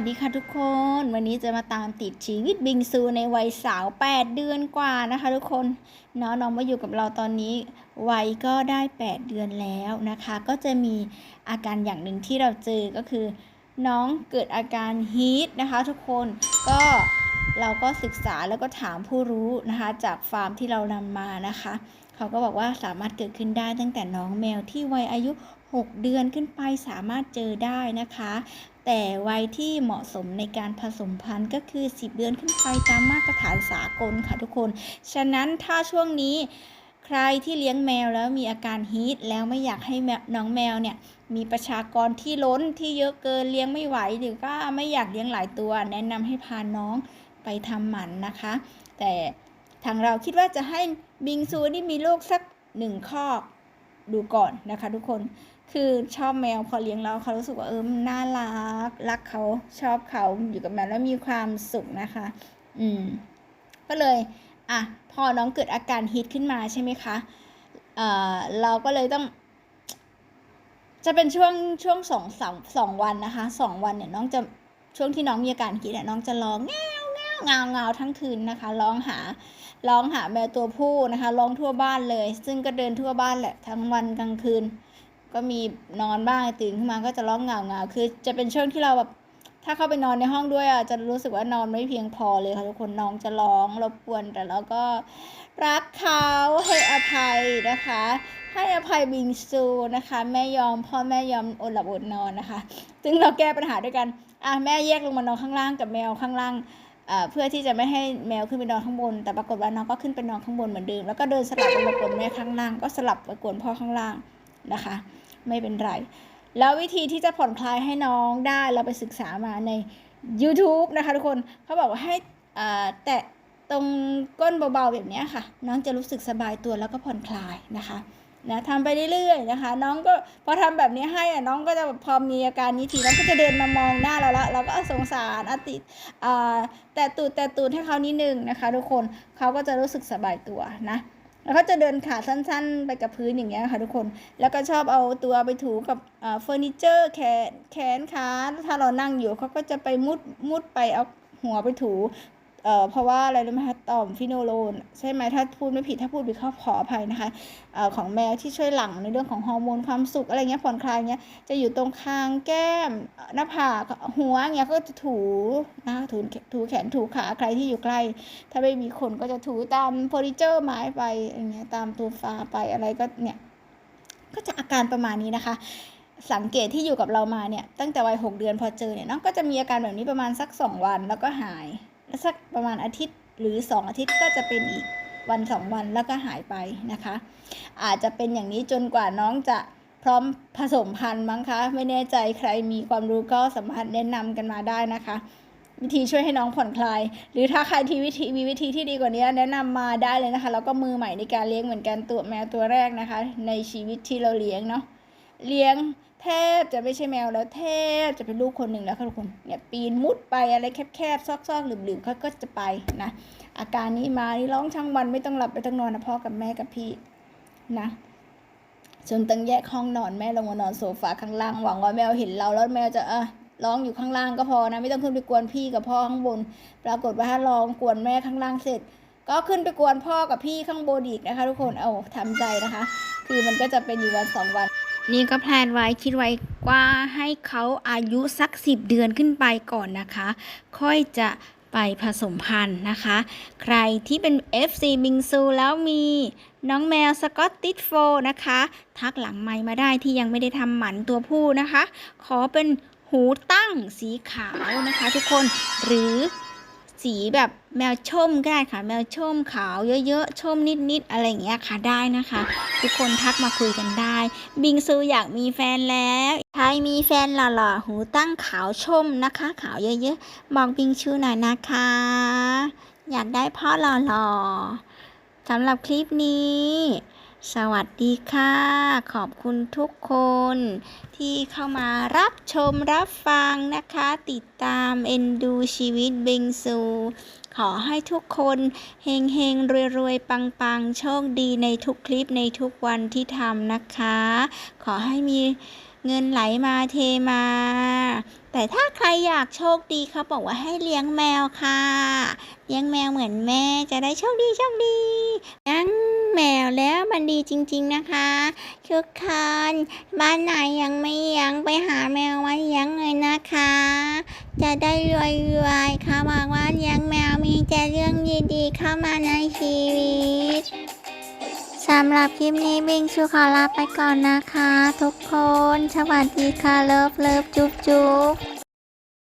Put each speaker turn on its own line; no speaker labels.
สดีค่ะทุกคน วันนี้จะมาตามติดชีวิตบิงซูในวัยสาว 8 เดือนกว่านะคะ ทุกคนเนาะน้องมาอยู่กับเราตอนนี้วัยก็ได้ 8 เดือนแล้วนะคะ ก็จะมีอาการอย่างหนึ่งที่เราเจอก็คือ น้องเกิดอาการฮีทนะคะ ทุกคนก็เราก็ศึกษาแล้วก็ถามผู้รู้นะคะ จากฟาร์มที่เรานำมานะคะ เขาก็บอกว่าสามารถเกิดขึ้นได้ตั้งแต่น้องแมวที่วัยอายุ 6 เดือนขึ้นไปสามารถเจอได้นะคะ แต่วัยที่เหมาะสมในการผสมพันธุ์ก็คือ 10 เดือนขึ้นไปตามมาตรฐานสากลค่ะทุกคน ฉะนั้นถ้าช่วงนี้ใครที่เลี้ยงแมวแล้วมีอาการฮีทแล้วไม่อยากให้น้องแมวเนี่ยมีประชากรที่ล้นที่เยอะเกินเลี้ยงไม่ไหวหรือก็ไม่อยากเลี้ยงหลายตัว แนะนำให้พาน้องไปทำหมันนะคะ แต่ทางเราคิดว่าจะให้บิงซูนี่มีลูกสักหนึ่งคอก ดูก่อนนะคะ ทุกคนคือชอบแมวพอเลี้ยงแล้วเขารู้สึกว่าเออมน่ารักรักเขาชอบเขาอยู่กับแมวแล้วมีความสุขนะคะ อืม ก็เลย อะ พอน้องเกิดอาการฮิตขึ้นมาใช่ไหมคะเอ่อเราก็เลยต้อง จะเป็นช่วงช่วงสองสามสองวันนะคะสองวันเนี่ยน้องจะช่วงที่น้องมีอาการฮิตเนี่ยน้องจะร้องแง วแงวเงาเงาทั้งคืนนะคะ ร้องหา ร้องหาแมวตัวผู้นะคะ ร้องทั่วบ้านเลย ซึ่งก็เดินทั่วบ้านแหละทั้งวันกลางคืน ก็มีนอนบ้างตื่นขึ้นมาก็จะร้องเงาเงาคือจะเป็นช่วงที่เราแบบถ้าเข้าไปนอนในห้องด้วยอะจะรู้สึกว่านอนไม่เพียงพอเลยค่ะทุกคนน้องจะร้องรบกวนแต่เราก็รักเขาให้อภัยนะคะ ให้อภัยบิงซูนะคะ แม่ยอมพ่อแม่ยอมอดหลับอดนอนนะคะ ซึ่งเราแก้ปัญหาด้วยกันอะแม่แยกลงมานอนข้างล่างกับแมวข้างล่าง เพื่อที่จะไม่ให้แมวขึ้นไปนอนข้างบน แต่ปรากฏว่าน้องก็ขึ้นไปนอนข้างบนเหมือนเดิม แล้วก็เดินสลับไปมากวนแม่ข้างล่าง ก็สลับไปกวนพ่อข้างล่างนะคะ ไม่เป็นไร แล้ววิธีที่จะผ่อนคลายให้น้องได้เราไปศึกษามาใน YouTube นะคะทุกคนเขาบอกว่าให้แตะตรงก้นเบาๆแบบนี้ค่ะ น้องจะรู้สึกสบายตัวแล้วก็ผ่อนคลายนะคะ นะทำไปเรื่อยๆนะคะ น้องก็พอทำแบบนี้ให้อะน้องก็จะพอมีอาการนี้ทีน้องก็จะเดินมามองหน้าเราละเราก็สงสารอติอ่าแต่ตูดแต่ตูดให้เขานิดนึงนะคะ ทุกคนเขาก็จะรู้สึกสบายตัวนะแล้วก็จะเดินขาสั้นๆ ไปกับพื้นอย่างเงี้ยค่ะทุกคน แล้วก็ชอบเอาตัวไปถูกับเฟอร์นิเจอร์แขนแขนขาถ้าเรานั่งอยู่เขาก็จะไปมุดมุดไปเอาหัวไปถู เอ่อเพราะว่าอะไรรู้ไหมคะต่อมฟิโนโลนใช่ไหมถ้าพูดไม่ผิดถ้าพูดผิดขอขออภัยนะคะเอ่อของแมวที่ช่วยหลังในเรื่องของฮอร์โมนความสุขอะไรเงี้ยผ่อนคลายเงี้ยจะอยู่ตรงคางแก้มหน้าผากหัวเงี้ยก็จะถูนะถูถูแขนถูขาใครที่อยู่ใกล้ ถ้าไม่มีคนก็จะถูตามเฟอร์นิเจอร์ไม้ไปอย่างเงี้ยตามตัวฟ้าไปอะไรก็เนี่ยก็จะอาการประมาณนี้นะคะสังเกตที่อยู่กับเรามาเนี่ยตั้งแต่วัยหกเดือนพอเจอเนี่ยน้องก็จะมีอาการแบบนี้ประมาณสักสองวันแล้วก็หาย สักประมาณอาทิตย์หรือสองอาทิตย์ก็จะเป็นอีกวันสองวันแล้วก็หายไปนะคะ อาจจะเป็นอย่างนี้จนกว่าน้องจะพร้อมผสมพันธุ์มั้งคะ ไม่แน่ใจใครมีความรู้ก็สามารถแนะนำกันมาได้นะคะ วิธีช่วยให้น้องผ่อนคลาย หรือถ้าใครที่วิธีมีวิธีที่ดีกว่านี้แนะนำมาได้เลยนะคะ แล้วก็มือใหม่ในการเลี้ยงเหมือนกันตัวแมวตัวแรกนะคะ ในชีวิตที่เราเลี้ยงเนาะ เลี้ยงแทบจะไม่ใช่แมวแล้วแทบจะเป็นลูกคนหนึ่งแล้วค่ะทุกคนเนี่ยปีนมุดไปอะไรแคบๆซอกๆหลืบๆเขาก็จะไปนะอาการนี้มานี่ร้องทั้งวันไม่ต้องหลับไม่ต้องนอนนะพ่อกับแม่กับพี่นะจนต้องแยกห้องนอนแม่ลงมานอนโซฟาข้างล่างหวังว่าแมวเห็นเราแล้วแมวจะเออร้องอยู่ข้างล่างก็พอนะ ไม่ต้องขึ้นไปกวนพี่กับพ่อข้างบน ปรากฏว่าถ้าร้องกวนแม่ข้างล่างเสร็จ ก็ขึ้นไปกวนพ่อกับพี่ข้างบนอีกนะคะ ทุกคนเอาทำใจนะคะ คือมันก็จะเป็นอยู่วันสองวัน นี่ก็แพลนไว้คิดไว้ว่าให้เขาอายุสักสิบเดือนขึ้นไปก่อนนะคะ ค่อยจะไปผสมพันธุ์นะคะ ใครที่เป็น FC บิงซูแล้วมีน้องแมวสกอตติชโฟนะคะ ทักหลังไมมาได้ที่ยังไม่ได้ทำหมันตัวผู้นะคะ ขอเป็นหูตั้งสีขาวนะคะทุกคนหรือ สีแบบแมวชมก็ได้ค่ะ แมวชมขาวเยอะๆชมนิดๆอะไรอย่างเงี้ยค่ะได้นะคะ ทุกคนทักมาคุยกันได้ บิงซูอยากมีแฟนแล้วใครมีแฟนหล่อๆหูตั้งขาวชมนะคะ ขาวเยอะๆบอกบิงชูหน่อยนะคะ อยากได้พ่อหล่อๆสำหรับคลิปนี้ สวัสดีค่ะ ขอบคุณทุกคนที่เข้ามารับชมรับฟังนะคะ ติดตามเอ็นดูชีวิตบิงซู ขอให้ทุกคนเฮงเฮงรวยรวยปังปังโชคดีในทุกคลิปในทุกวันที่ทำนะคะ ขอให้มีเงินไหลมาเทมา แต่ถ้าใครอยากโชคดีเขาบอกว่าให้เลี้ยงแมวค่ะ เลี้ยงแมวเหมือนแม่จะได้โชคดีโชคดียัง แมวแล้วมันดีจริง ๆนะคะทุกคนบ้านไหนยังไม่เลี้ยงไปหาแมวมาเลี้ยงเลยนะคะ จะได้รวยๆเขาบอกว่าเลี้ยงแมวมีแต่เรื่องดีๆเข้ามาในชีวิตสำหรับคลิปนี้บิงชูขอลาไปก่อนนะคะ ทุกคน สวัสดีค่ะเลิฟเลิฟจุ๊บจุ๊บ